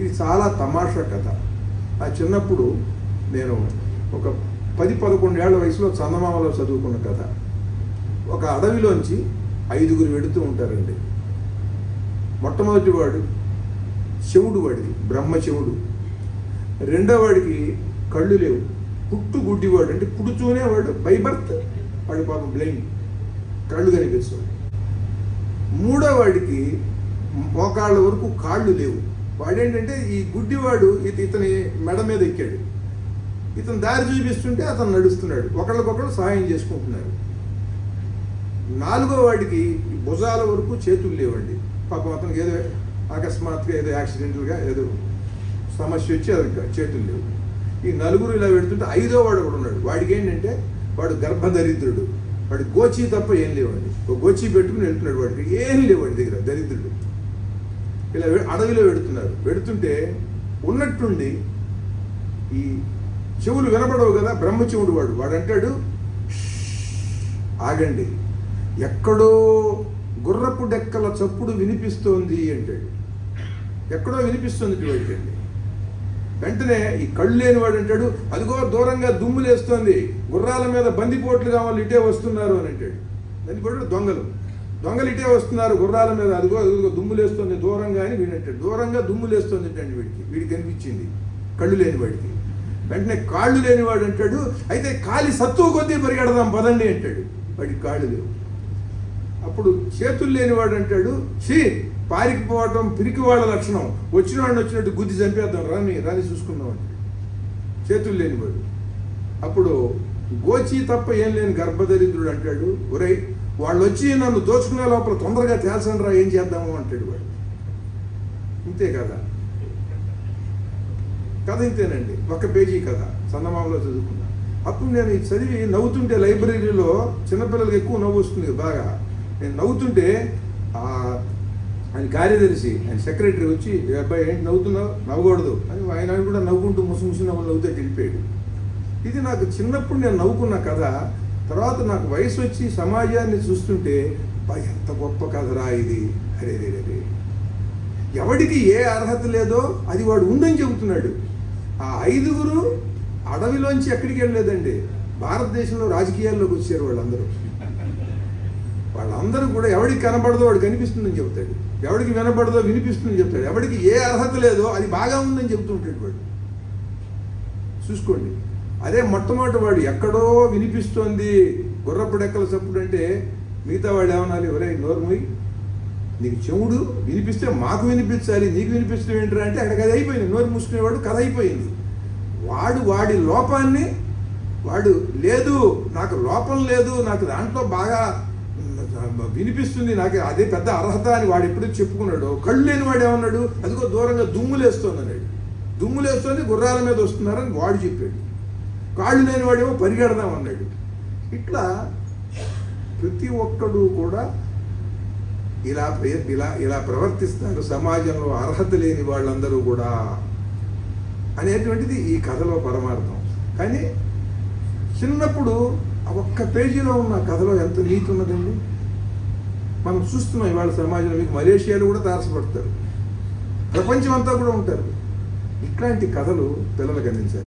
ఇది చాలా తమాషా కథ. ఆ చిన్నప్పుడు నేను ఒక పది పదకొండేళ్ళ వయసులో చందమామలో చదువుకున్న కథ. ఒక అడవిలోంచి ఐదుగురు వెడుతూ ఉంటారండి. మొట్టమొదటి వాడు శివుడు వాడికి బ్రహ్మ శివుడు రెండో వాడికి కళ్ళు లేవు. పుట్టు గుడ్డివాడు అంటే పుడుతూనే వాడు బై బర్త్. వాడి పాపం బ్లైండ్. కళ్ళు కనిపిస్తుంది మూడో వాడికి మోకాళ్ళ వరకు కాళ్ళు లేవు. వాడేంటంటే ఈ గుడ్డివాడు ఇతని మెడ మీద ఎక్కాడు. ఇతను దారి చూపిస్తుంటే అతను నడుస్తున్నాడు. ఒకళ్ళకొకళ్ళు సహాయం చేసుకుంటున్నారు. నాలుగో వాడికి ఈ భుజాల వరకు చేతులు లేవండి. పాపం అతనికి ఏదో అకస్మాత్తుగా ఏదో యాక్సిడెంటల్గా ఏదో సమస్య వచ్చి అది చేతులు లేవు. ఈ నలుగురు ఇలా పెడుతుంటే ఐదో వాడు కూడా ఉన్నాడు. వాడికి ఏంటంటే వాడు గర్భదరిద్రుడు. వాడి గోచి తప్ప ఏం లేవండి. ఒక గోచి పెట్టుకుని వెళ్తున్నాడు వాడికి. ఏం లేవు వాడి దగ్గర దరిద్రుడు. ఇలా అడవిలో పెడుతున్నారు. పెడుతుంటే ఉన్నట్టుండి ఈ చెవులు వినపడవు కదా? బ్రహ్మచెవుడు వాడు. వాడు అంటాడు ఆగండి. ఎక్కడో గుర్రపు డెక్కల చప్పుడు వినిపిస్తోంది అంటాడు. ఎక్కడో వినిపిస్తుంది వాడికండి వెంటనే ఈ కళ్ళు లేని వాడు అంటాడు అదిగో దూరంగా దుమ్ములేస్తోంది గుర్రాల మీద బందిపోట్లు కావాలి ఇటే వస్తున్నారు అని అంటాడు. బందిపోట్లు దొంగలు. దొంగలు ఇటే వస్తున్నారు గుర్రాల మీద అదిగో అదిగో దుమ్ము లేస్తుంది దూరంగా అని వీడంటాడు. దూరంగా దుమ్ము లేస్తుంది వీడికి. వీడికి కనిపించింది కళ్ళు లేని వాడికి. వెంటనే కాళ్ళు లేనివాడు అంటాడు అయితే కాలి సత్తువ కొద్దీ పరిగెడదాం పదండి అంటాడు. వాడికి కాళ్ళు లేవు. అప్పుడు చేతులు లేనివాడు అంటాడు షీ పారికి పోవటం పిరికి వాళ్ళ లక్షణం. వచ్చిన వాడిని వచ్చినట్టు గుద్ది చంపేద్దాం రాని రాని చూసుకుందాం అంటాడు. చేతులు లేనివాడు అప్పుడు గోచి తప్ప ఏం లేని గర్భదరిద్రుడు అంటాడు ఒరై వాళ్ళు వచ్చి నన్ను దోచుకునే లోపల తొందరగా తేల్చండి రా ఏం చేద్దాము అంటాడు వాడు. ఇంతే కదా? కథ ఇంతేనండి. ఒక పేజీ కథ. చందమామలో చదువుకున్నా. అప్పుడు నేను ఇది చదివి నవ్వుతుంటే లైబ్రరీలో చిన్నపిల్లలకి ఎక్కువ నవ్వు వస్తుంది బాగా. నేను నవ్వుతుంటే ఆయన కార్యదర్శి ఆయన సెక్రటరీ వచ్చి అబ్బాయి ఏంటి నవ్వుతున్నావు? నవ్వకూడదు. అని ఆయన కూడా నవ్వుకుంటూ ముసు ముసు నవ్వు నవ్వుతే వెళ్ళిపోయాడు ఇది నాకు చిన్నప్పుడు నేను నవ్వుకున్న కథ. తర్వాత నాకు వయసు వచ్చి సమాజాన్ని చూస్తుంటే ఎంత గొప్ప కథరా ఇది. అరే రే రే ఎవడికి ఏ అర్హత లేదో అది వాడు ఉందని చెబుతున్నాడు. ఆ ఐదుగురు అడవిలోంచి ఎక్కడికి వెళ్ళలేదండి. భారతదేశంలో రాజకీయాల్లోకి వచ్చారు వాళ్ళందరూ. వాళ్ళందరూ కూడా ఎవడికి కనబడదో వాడు కనిపిస్తుందని చెబుతాడు. ఎవడికి వినపడదో వినిపిస్తుందని చెప్తాడు ఎవడికి ఏ అర్హత లేదో అది బాగా ఉందని చెబుతుంటాడు వాడు. చూసుకోండి. అదే మొట్టమొదటి వాడు ఎక్కడో వినిపిస్తోంది గుర్రపుడెక్కల చప్పుడు అంటే మిగతా వాడు ఏమనాలి? ఒరే నోర్మోయ్ నీకు చెవుడు వినిపిస్తే మాకు వినిపించాలి నీకు వినిపిస్తే ఏంటరా అంటే అక్కడ కథ అయిపోయింది. నోరు మూసుకునేవాడు కథ అయిపోయింది. వాడు వాడి లోపాన్ని వాడు లేదు నాకు లోపం లేదు నాకు దాంట్లో బాగా వినిపిస్తుంది నాకు అదే పెద్ద అర్హత అని వాడు ఎప్పుడైతే చెప్పుకున్నాడు. కళ్ళు లేని వాడు ఏమన్నాడు? అదిగో దూరంగా దుమ్ములేస్తోంది అన్నాడు. దుమ్ములేస్తోంది గుర్రాల మీద వస్తున్నారని వాడు చెప్పాడు. కాళ్ళు లేని వాడేమో పరిగెడదాం అన్నాడు. ఇట్లా ప్రతి ఒక్కడు కూడా ఇలా ఇలా ఇలా ప్రవర్తిస్తారు సమాజంలో అర్హత లేని వాళ్ళందరూ కూడా అనేటువంటిది ఈ కథలో పరమార్థం. కానీ చిన్నప్పుడు ఆ ఒక్క పేజీలో ఉన్న కథలో ఎంత నీతి ఉన్నదండి? మనం చూస్తున్నాం ఇవాళ సమాజంలో మీకు మలేషియాలో కూడా తారసపడతారు. ప్రపంచం అంతా కూడా ఉంటారు. ఇట్లాంటి కథలు పిల్లలకు అందించారు.